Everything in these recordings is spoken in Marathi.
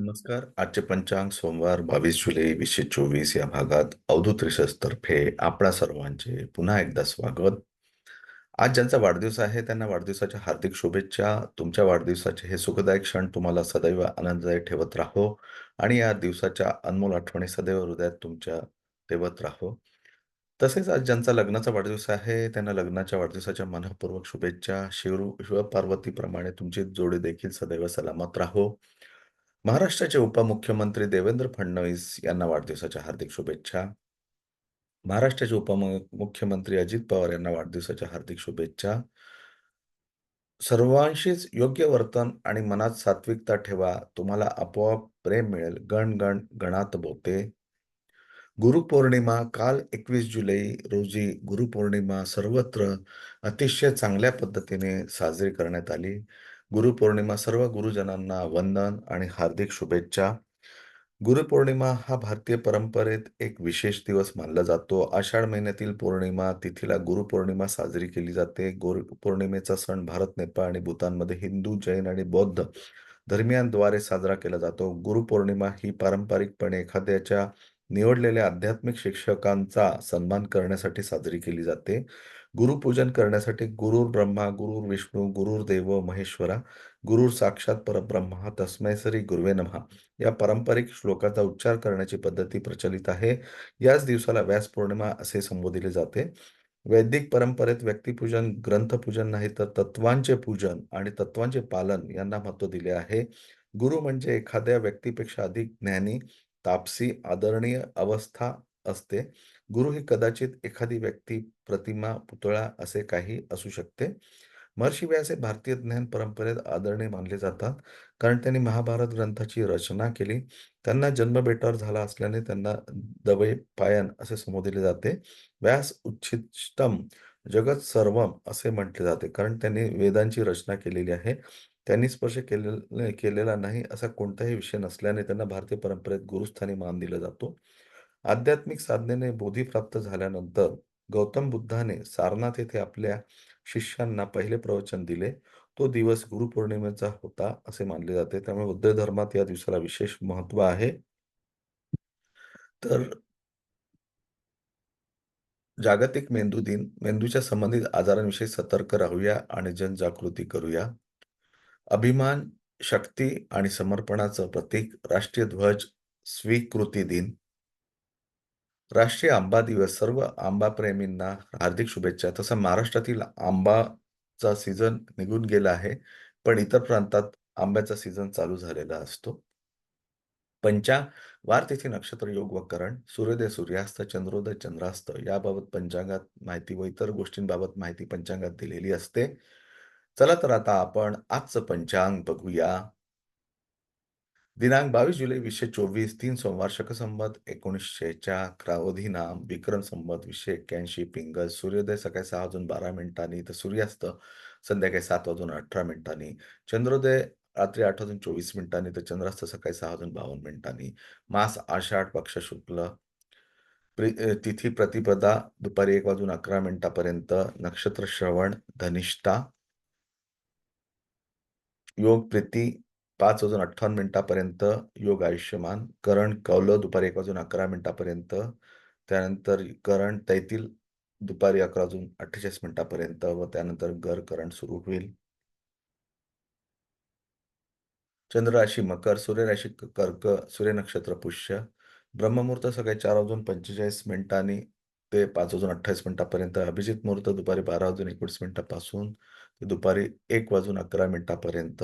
नमस्कार. आजचे पंचांग सोमवार 22 जुलै 2024 या भागात अवधूत रिसर्चतर्फे आपणा सर्वांचे पुन्हा एकदा स्वागत. आज ज्यांचा वाढदिवस आहे त्यांना वाढदिवसाच्या हार्दिक शुभेच्छा. तुमच्या वाढदिवसाचे हे सुखदायक क्षण तुम्हाला सदैव आनंददायी ठेवत राहो आणि या दिवसाच्या अनमोल आठवणी सदैव हृदयात तुमच्या ठेवत राहो. तसेच आज ज्यांचा लग्नाचा वाढदिवस आहे त्यांना लग्नाच्या वाढदिवसाच्या मनःपूर्वक शुभेच्छा. शिव शिवपार्वतीप्रमाणे तुमची जोडी देखील सदैव सलामत राहो. महाराष्ट्राचे उपमुख्यमंत्री देवेंद्र फडणवीस यांना वाढदिवसाच्या हार्दिक शुभेच्छा. महाराष्ट्राचे उपमुख्यमंत्री अजित पवार यांना वाढदिवसाच्या हार्दिक शुभेच्छा. सर्वांशीच योग्य वर्तन आणि मनात सात्विकता ठेवा. तुम्हाला आपोआप प्रेम मिळेल. गण गण गणात बोते. गुरुपौर्णिमा काल एकवीस जुलै रोजी गुरुपौर्णिमा सर्वत्र अतिशय चांगल्या पद्धतीने साजरी करण्यात आली. गुरुपौर्णिमा सर्व गुरुजनांना वंदन आणि हार्दिक शुभेच्छा. गुरुपौर्णिमा हा भारतीय परंपरेत एक विशेष दिवस मानला जातो. आषाढ महिन्यातील पौर्णिमा तिथीला गुरुपौर्णिमा साजरी केली जाते. गुरु पौर्णिमेचा सण भारत, नेपाळ आणि भूतानमध्ये हिंदू, जैन आणि बौद्ध धर्मियांद्वारे साजरा केला जातो. गुरुपौर्णिमा ही पारंपरिकपणे एखाद्याच्या निवडलेल्या आध्यात्मिक शिक्षकांचा सन्मान करण्यासाठी साजरी केली जाते. गुरुपूजन करण्यासाठी गुरुर ब्रह्मा, गुरुर विष्णू, गुरुर्देव महेश्वरा, गुरुर साक्षात परब्रह्मा तस्मय श्री गुरुवे नमहा या पारंपरिक श्लोकाचा उच्चार करण्याची पद्धती प्रचलित आहे. याच दिवसाला व्यास पौर्णिमा असे संबोधले जाते. वैदिक परंपरेत व्यक्तिपूजन, ग्रंथपूजन नाही तर तत्वांचे पूजन आणि तत्वांचे पालन यांना महत्त्व दिले आहे. गुरु म्हणजे एखाद्या व्यक्तीपेक्षा अधिक ज्ञानी, तापसी, आदरणीय अवस्था असते. गुरु ही कदाचित एखादी व्यक्ती, प्रतिमा, पुतळा असे काही असू शकते. महर्षी व्यास हे भारतीय ज्ञान परंपरेत आदरणीय मानले जातात कारण त्यांनी महाभारत ग्रंथाची रचना केली. त्यांना जन्म बेटावर झाला असल्याने त्यांना दवैपायन असे संबोधले जाते. व्यास उच्छिष्टम जगत सर्वम असे म्हटले जाते कारण त्यांनी वेदांची रचना केलेली आहे. त्यांनी स्पर्श केले केलेला नाही असा कोणताही विषय नसल्याने त्यांना भारतीय परंपरेत गुरुस्थानी मान दिला जातो. आध्यात्मिक साधनेने बोधी प्राप्त झाल्यानंतर गौतम बुद्धाने सारनाथ येथे आपल्या शिष्यांना पहिले प्रवचन दिले. तो दिवस गुरुपौर्णिमेचा होता असे मानले जाते. त्यामुळे बौद्ध धर्मात या दिवसाला विशेष महत्त्व आहे. तर जागतिक मेंदू दिन. मेंदूच्या संबंधित आजारांविषयी सतर्क राहूया आणि जनजागृती करूया. अभिमान, शक्ती आणि समर्पणाचं प्रतीक राष्ट्रीय ध्वज स्वीकृती दिन. राष्ट्रीय आंबा दिवस. सर्व आंबाप्रेमींना हार्दिक शुभेच्छा. तसं महाराष्ट्रातील आंबाचा सीझन निघून गेला आहे. पण इतर प्रांतात आंब्याचा सीझन चालू झालेला असतो. पंचांग वार, तिथी, नक्षत्र, योग व करण, सूर्योदय, सूर्यास्त, चंद्रोदय, चंद्रास्त याबाबत पंचांगात माहिती व इतर गोष्टींबाबत माहिती पंचांगात दिलेली असते. चला तर आता आपण आजचं पंचांग बघूया. दिनांक 22 जुलै 2024 तीन सोमवार शक संवत 1900च्या क्रावधी नाम विक्रम संवत 281 पिंगल सूर्योदय सकाळी सहा वाजून 12 मिनिटांनी तर सूर्यास्त संध्याकाळी सात वाजून 18 मिनिटांनी चंद्रोदय रात्री आठ वाजून 24 मिनिटांनी तर चंद्रास्त सकाळी सहा वाजून 52 मिनिटांनी. मास आषाढ पक्ष शुक्ल तिथी प्रतिपदा दुपारी एक वाजून 11 मिनिटापर्यंत नक्षत्र श्रवण धनिष्ठा योग प्रीती पाच वाजून अठ्ठावन्न मिनिटापर्यंत योग आयुष्यमान करण कौल दुपारी एक वाजून अकरा मिनिटापर्यंत त्यानंतर करण तैतील दुपारी अकरा वाजून अठ्ठेचाळीस मिनिटापर्यंत व त्यानंतर गर करण सुरू होईल. चंद्र राशी मकर सूर्य राशी कर्क सूर्य नक्षत्र पुष्य ब्रह्ममुहूर्त सकाळी चार वाजून पंचेचाळीस मिनिटांनी ते पाच वाजून अठ्ठावीस मिनिटापर्यंत अभिजित मुहूर्त दुपारी बारा वाजून एकोणीस मिनिटापासून ते दुपारी एक वाजून अकरा मिनिटापर्यंत.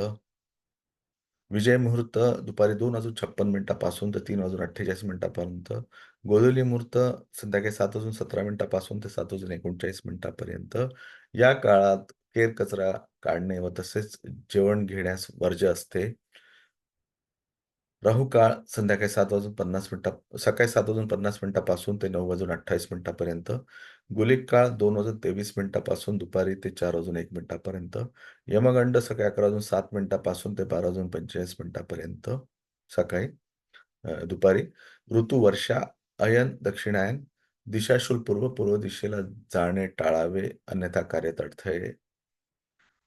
विजय मुहूर्त दुपारी दोन वाजून छप्पन मिनिटापासून ते तीन वाजून अठ्ठेचाळीस मिनिटापर्यंत. गोधुली मुहूर्त संध्याकाळी सात वाजून सतरा मिनिटापासून ते सात वाजून एकोणचाळीस मिनिटापर्यंत. या काळात केर कचरा काढणे व तसेच जेवण घेण्यास वर्ज्य असते. राहू काळ संध्याकाळी सात वाजून पन्नास मिनिटा सकाळी सात वाजून पन्नास मिनिटापासून ते नऊ वाजून अठ्ठावीस मिनिटापर्यंत. गुलिक काळ दोन वाजून तेवीस मिनिटापासून दुपारी ते चार वाजून एक मिनिटापर्यंत. यमगंड सकाळी अकरा वाजून सात मिनिटापासून ते बारा वाजून पंचेचाळीस मिनिटापर्यंत सकाळी दुपारी. ऋतू वर्षा अयन दक्षिणायन दिशाशूल पूर्व पूर्व दिशेला जाणे टाळावे अन्यथा कार्यात अडथळे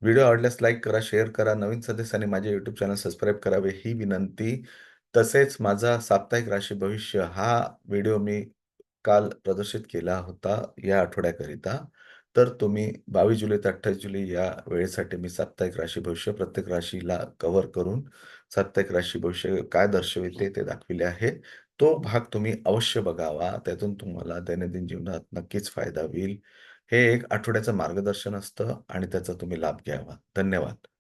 व्हिडिओ आवडल्यास लाईक करा शेअर करा. नवीन सदस्यांनी माझे युट्यूब चॅनल सबस्क्राईब करावे ही विनंती. तसेच माझा साप्ताहिक राशी भविष्य हा व्हिडिओ मी काल प्रदर्शित केला होता या आठवड्याकरिता. तर तुम्ही 22 जुलै ते 28 जुलै या वेळेसाठी मी साप्ताहिक राशी भविष्य प्रत्येक राशीला कव्हर करून साप्ताहिक राशी भविष्य काय दर्शविते ते दाखविले आहे. तो भाग तुम्ही अवश्य बघावा. त्यातून तुम्हाला दैनंदिन जीवनात नक्कीच फायदा होईल. हे एक आठवड्याचं मार्गदर्शन असतं आणि त्याचा तुम्ही लाभ घ्यावा. धन्यवाद.